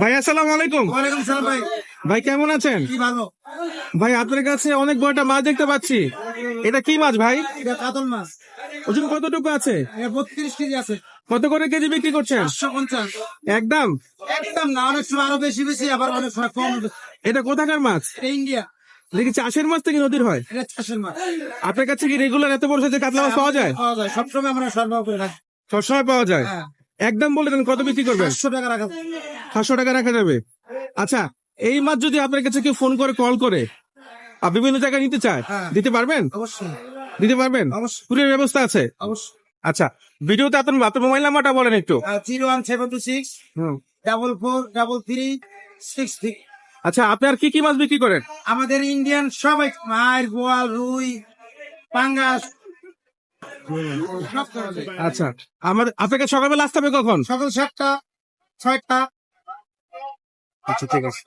ভাই আসসালামু আলাইকুম। ভাই। ভাই কেমন আছেন? ভাই আপনার কাছে অনেক বড় একটা মাছ দেখতে পাচ্ছি। এটা কি মাছ ভাই? কাতল মাছ। ওজন কতটুকু আছে? বত্রিশ কেজি আছে। কত করে কেজি বিক্রি করছেন? একদম? একদম না অনেক সময় আরও বেশি বেশি আবার অনেক সময় কম। এটা কোথাকার মাছ? ইন্ডিয়া। দেখি চাষের মাছ থেকে নদীর হয়? এটা চাষের মাছ। আপনার কাছে কি রেগুলার এত বড় সাইজের কাতলা মাছ পাওয়া যায়? পাওয়া যায়। সবসময় আমরা সরবরাহ করে রাখি। সবসময় পাওয়া যায়। হ্যাঁ। একদম বলে দেন কত বিক্রি করবেন? পাঁচশো টাকা রাখা সাতশো টাকা রাখা যাবে। আচ্ছা এই মাছ যদি আপনার কাছে কেউ ফোন করে কল করে আর বিভিন্ন জায়গায় নিতে চায় হ্যাঁ। দিতে পারবেন? অবশ্যই। দিতে পারবেন? অবশ্যই। পুরো ব্যবস্থা আছে? অবশ্যই। আচ্ছা ভিডিওতে আপনার আপনার মোবাইল নাম্বারটা বলেন একটু। Zero one seven two six double four double three six three. আচ্ছা আপনি আর কি কি মাছ বিক্রি করেন? আমাদের ইন্ডিয়ান সবাই মায়ের গোয়াল রুই পাঙ্গাস। আচ্ছা আমার আপনাকে সকালবেলা আসতে হবে কখন? সকাল সাতটা ছয়টা। আচ্ছা ঠিক আছে।